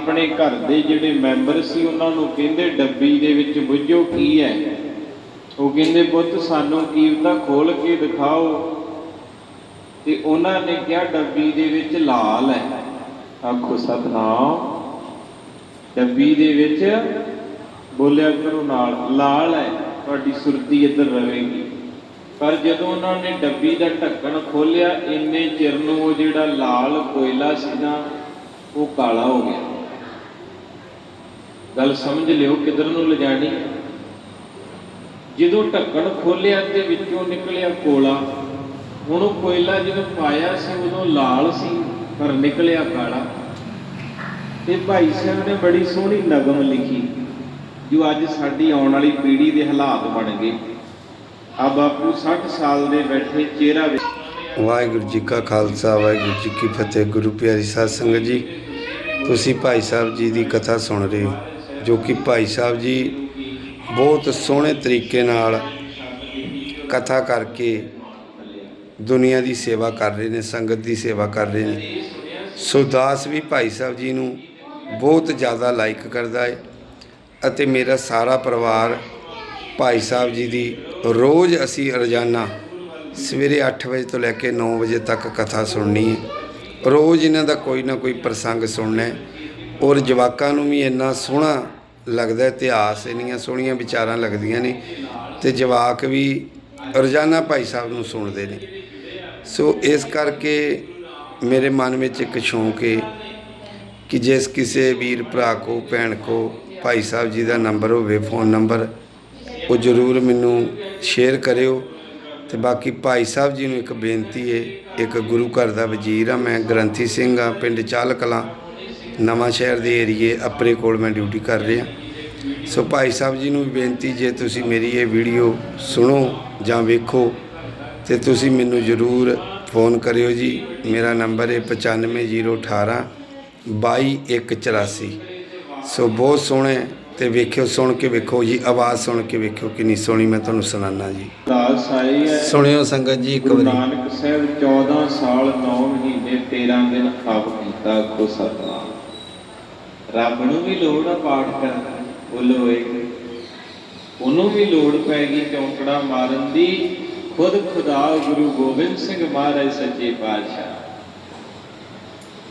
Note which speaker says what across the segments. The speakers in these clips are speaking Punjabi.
Speaker 1: ਆਪਣੇ ਘਰ ਦੇ ਜਿਹੜੇ ਮੈਂਬਰ ਸੀ, ਉਹਨਾਂ ਨੂੰ ਕਹਿੰਦੇ ਡੱਬੀ ਦੇ ਵਿੱਚ ਬੁੱਝੋ, ਕੀ ਹੈ? ਉਹ ਕਹਿੰਦੇ, ਪੁੱਤ, ਸਾਨੂੰ ਕੀਮਤਾਂ ਖੋਲ ਕੇ ਦਿਖਾਓ। ਤੇ ਉਹਨਾਂ ਨੇ ਕਿਹਾ, ਡੱਬੀ ਦੇ ਵਿੱਚ ਲਾਲ ਹੈ। ਆਖੋ, ਸਤਨਾਮ। ਡੱਬੀ ਦੇ ਵਿੱਚ ਬੋਲਿਆ, ਕਰੋ ਨਾਲ। ਲਾਲ ਹੈ, ਤੁਹਾਡੀ ਸੁਰਤੀ ਇੱਧਰ ਰਹੇਗੀ। ਪਰ ਜਦੋਂ ਉਹਨਾਂ ਨੇ ਡੱਬੀ ਦਾ ਢੱਕਣ ਖੋਲ੍ਹਿਆ, ਇੰਨੇ ਚਿਰ ਨੂੰ ਉਹ ਜਿਹੜਾ ਲਾਲ ਕੋਇਲਾ ਸੀ ਨਾ, ਉਹ ਕਾਲਾ ਹੋ ਗਿਆ। ਗੱਲ ਸਮਝ ਲਿਓ ਕਿਧਰ ਨੂੰ ਲਿਜਾਣੀ। ਜਦੋਂ ਢੱਕਣ ਖੋਲ੍ਹਿਆ ਤੇ ਵਿੱਚੋਂ ਨਿਕਲਿਆ ਕੋਲਾ, ਹੁਣ ਉਹ ਕੋਇਲਾ ਜਦੋਂ ਪਾਇਆ ਸੀ, ਉਦੋਂ ਲਾਲ ਸੀ, ਪਰ ਨਿਕਲਿਆ ਕਾਲਾ। ਤੇ ਭਾਈ ਸਾਹਿਬ ਨੇ ਬੜੀ ਸੋਹਣੀ ਨਗਮ ਲਿਖੀ, ਜੋ ਅੱਜ ਸਾਡੀ ਆਉਣ ਵਾਲੀ ਪੀੜ੍ਹੀ ਦੇ ਹਾਲਾਤ ਬਣ ਗਏ। ਆ ਬਾਪੂ 60 ਸਾਲ ਦੇ ਬੈਠੇ ਚਿਹਰਾ
Speaker 2: ਵਾਹਿਗੁਰੂ ਜੀ ਕਾ ਖਾਲਸਾ, ਵਾਹਿਗੁਰੂ ਜੀ ਕੀ ਫਤਿਹ। ਗੁਰੂ ਪਿਆਰੀ ਸਾਧ ਸੰਗਤ ਜੀ, ਤੁਸੀਂ ਭਾਈ ਸਾਹਿਬ ਜੀ ਦੀ ਕਥਾ ਸੁਣ ਰਹੇ ਹੋ। ਜੋ ਕਿ ਭਾਈ ਸਾਹਿਬ ਜੀ ਬਹੁਤ ਸੋਹਣੇ ਤਰੀਕੇ ਨਾਲ ਕਥਾ ਕਰਕੇ ਦੁਨੀਆ ਦੀ ਸੇਵਾ ਕਰ ਰਹੇ ਨੇ, ਸੰਗਤ ਦੀ ਸੇਵਾ ਕਰ ਰਹੇ ਨੇ। ਸੋ ਵੀ ਭਾਈ ਸਾਹਿਬ ਜੀ ਨੂੰ ਬਹੁਤ ਜ਼ਿਆਦਾ ਲਾਈਕ ਕਰਦਾ ਹੈ ਅਤੇ ਮੇਰਾ ਸਾਰਾ ਪਰਿਵਾਰ ਭਾਈ ਸਾਹਿਬ ਜੀ ਦੀ ਰੋਜ਼ ਅਸੀਂ ਰੋਜ਼ਾਨਾ ਸਵੇਰੇ 8 ਵਜੇ ਤੋਂ ਲੈ ਕੇ 9 ਵਜੇ ਤੱਕ ਕਥਾ ਸੁਣਨੀ ਹੈ ਰੋਜ਼ ਇਹਨਾਂ ਦਾ ਕੋਈ ਨਾ ਕੋਈ ਪ੍ਰਸੰਗ ਸੁਣਨਾ ਹੈ ਔਰ ਜਵਾਕਾਂ ਨੂੰ ਵੀ ਇੰਨਾ ਸੋਹਣਾ ਲੱਗਦਾ ਇਤਿਹਾਸ, ਇੰਨੀਆਂ ਸੋਹਣੀਆਂ ਵਿਚਾਰਾਂ ਲੱਗਦੀਆਂ ਨੇ ਤੇ ਜਵਾਕ ਵੀ ਰੋਜ਼ਾਨਾ ਭਾਈ ਸਾਹਿਬ ਨੂੰ ਸੁਣਦੇ ਨੇ। ਸੋ ਇਸ ਕਰਕੇ ਮੇਰੇ ਮਨ ਵਿੱਚ ਇੱਕ ਸ਼ੌਂਕ ਹੈ ਕਿ ਜਿਸ ਕਿਸੇ ਵੀਰ ਭਰਾ ਕੋ, ਭੈਣ ਕੋ ਭਾਈ ਸਾਹਿਬ ਜੀ ਦਾ ਨੰਬਰ ਹੋਵੇ, ਫੋਨ ਨੰਬਰ, ਉਹ ਜ਼ਰੂਰ ਮੈਨੂੰ ਸ਼ੇਅਰ ਕਰਿਓ। ਤੇ ਬਾਕੀ ਭਾਈ ਸਾਹਿਬ ਜੀ ਨੂੰ ਇੱਕ ਬੇਨਤੀ ਹੈ ਇੱਕ ਗੁਰੂ ਘਰ ਦਾ ਵਜ਼ੀਰ ਆ, ਮੈਂ ਗ੍ਰੰਥੀ ਸਿੰਘ ਆ, ਪਿੰਡ ਚਾਲ ਕਲਾਂ ਨਵਾਂ ਸ਼ਹਿਰ ਦੇ ਏਰੀਏ ਅਪਰੇ ਕੋਲ ਮੈਂ ਡਿਊਟੀ ਕਰ ਰਿਹਾ। ਸੋ ਭਾਈ ਸਾਹਿਬ ਜੀ ਨੂੰ ਵੀ ਬੇਨਤੀ ਜੇ ਤੁਸੀਂ ਮੇਰੀ ਇਹ ਵੀਡੀਓ ਸੁਣੋ ਜਾਂ ਵੇਖੋ ਤੇ ਤੁਸੀਂ ਮੈਨੂੰ ਜ਼ਰੂਰ ਫੋਨ ਕਰਿਓ ਜੀ। ਮੇਰਾ ਨੰਬਰ ਹੈ 95018 22184 ਸੋ ਬਹੁਤ ਸੋਹਣੇ ਤੇ ਵੇਖਿਓ ਸੁਣ ਕੇ ਵੇਖੋ ਜੀ ਆਵਾਜ਼ ਸੁਣ ਕੇ ਵੇਖਿਓ ਕਿੰਨੀ ਸੋਹਣੀ ਮੈਂ ਤੁਹਾਨੂੰ ਸੁਣਾਣਾ ਜੀ। ਸੁਣਿਓ ਸੰਗਤ ਜੀ ਇੱਕ ਵਾਰੀ।
Speaker 1: ਨਾਨਕ ਸਾਹਿਬ 14 ਸਾਲ 9 ਮਹੀਨੇ 13 ਦਿਨ ਆਪ ਕੀਤਾ ਕੋ ਸਤਨਾਮ ਰੱਬ ਨੂੰ ਵੀ ਲੋੜ ਆ ਪਾਠ ਕਰਨ ਦੀ ਉਹਨੂੰ ਵੀ ਲੋੜ ਪੈ ਚੌਂਕੜਾ ਮਾਰਨ ਦੀ। ਖੁਦ ਖੁਦਾ ਗੁਰੂ ਗੋਬਿੰਦ ਸਿੰਘ ਮਹਾਰਾਜ ਸੱਚੇ ਪਾਤਸ਼ਾਹ।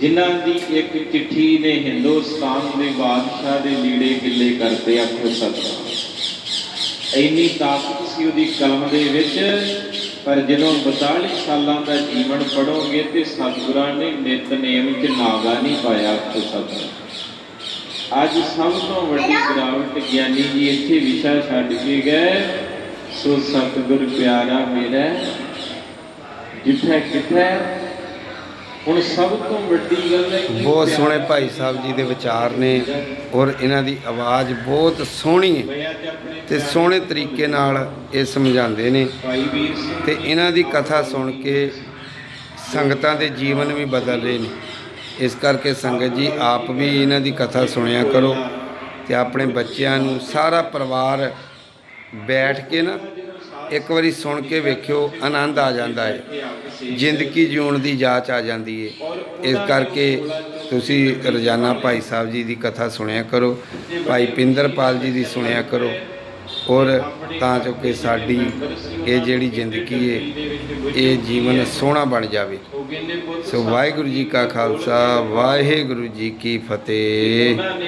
Speaker 1: ਜਿਨ੍ਹਾਂ ਦੀ ਇੱਕ ਚਿੱਠੀ ਨੇ ਹਿੰਦੁਸਤਾਨ ਦੇ ਬਾਦਸ਼ਾਹ ਦੇ ਲੀੜੇ ਗਿੱਲੇ ਕਰਤੇ ਆਖੋ ਸਤਨਾਮ ਇੰਨੀ ਤਾਕਤ ਸੀ ਉਹਦੀ ਕਲਮ ਦੇ ਵਿੱਚ, ਪਰ ਜਦੋਂ 42 ਸਾਲਾਂ ਦਾ ਜੀਵਨ ਪੜੋਗੇ ਤੇ ਸਤਿਗੁਰਾਂ ਨੇ ਨਿਤਨੇਮ ਚ ਨਾਗਾ ਨਹੀਂ ਪਾਇਆ ਆਖੋ ਸਤਿਗੁਰਾਂ ਅੱਜ ਸਭ ਤੋਂ ਵੱਡੀ ਗਿਰਾਵਟ ਗਿਆਨੀ ਜੀ ਇੱਥੇ ਵਿਸ਼ਾ ਛੱਡ ਕੇ ਗਏ। ਸੋ ਸਤਿਗੁਰ ਪਿਆਰਾ ਮੇਰਾ ਜਿੱਥੇ ਕਿਥੇ? ਹੁਣ ਸਭ ਤੋਂ ਵੱਡੀ ਗੱਲ ਹੈ
Speaker 2: ਬਹੁਤ ਸੋਹਣੇ ਭਾਈ ਸਾਹਿਬ ਜੀ ਦੇ ਵਿਚਾਰ ਨੇ ਔਰ ਇਹਨਾਂ ਦੀ ਆਵਾਜ਼ ਬਹੁਤ ਸੋਹਣੀ ਹੈ
Speaker 1: ਤੇ
Speaker 2: ਸੋਹਣੇ ਤਰੀਕੇ ਨਾਲ ਇਹ ਸਮਝਾਉਂਦੇ ਨੇ। ਤੇ ਇਹਨਾਂ ਦੀ ਕਥਾ ਸੁਣ ਕੇ ਸੰਗਤਾਂ ਦੇ ਜੀਵਨ ਵੀ ਬਦਲ ਰਹੇ ਨੇ। ਇਸ ਕਰਕੇ ਸੰਗਤ ਜੀ, ਆਪ ਵੀ ਇਹਨਾਂ ਦੀ ਕਥਾ ਸੁਣਿਆ ਕਰੋ ਤੇ ਆਪਣੇ ਬੱਚਿਆਂ ਨੂੰ ਸਾਰਾ ਪਰਿਵਾਰ ਬੈਠ ਕੇ ਨਾ ਇੱਕ ਵਾਰੀ ਸੁਣ ਕੇ ਵੇਖਿਓ, ਆਨੰਦ ਆ ਜਾਂਦਾ ਹੈ। ਜ਼ਿੰਦਗੀ ਜਿਉਣ ਦੀ ਜਾਚ ਆ ਜਾਂਦੀ ਹੈ। ਇਸ ਕਰਕੇ ਤੁਸੀਂ ਰੋਜ਼ਾਨਾ ਭਾਈ ਸਾਹਿਬ ਜੀ ਦੀ ਕਥਾ ਸੁਣਿਆ ਕਰੋ, ਭਾਈ ਪਿੰਦਰਪਾਲ ਜੀ ਦੀ ਸੁਣਿਆ ਕਰੋ। ਔਰ ਤਾਂ ਜੋ ਕਿ ਸਾਡੀ ਇਹ ਜਿਹੜੀ ਜ਼ਿੰਦਗੀ ਹੈ ਇਹ ਜੀਵਨ ਸੋਹਣਾ ਬਣ ਜਾਵੇ। ਸੋ ਵਾਹਿਗੁਰੂ ਜੀ ਕਾ ਖਾਲਸਾ, ਵਾਹਿਗੁਰੂ ਜੀ ਕੀ ਫਤਿਹ।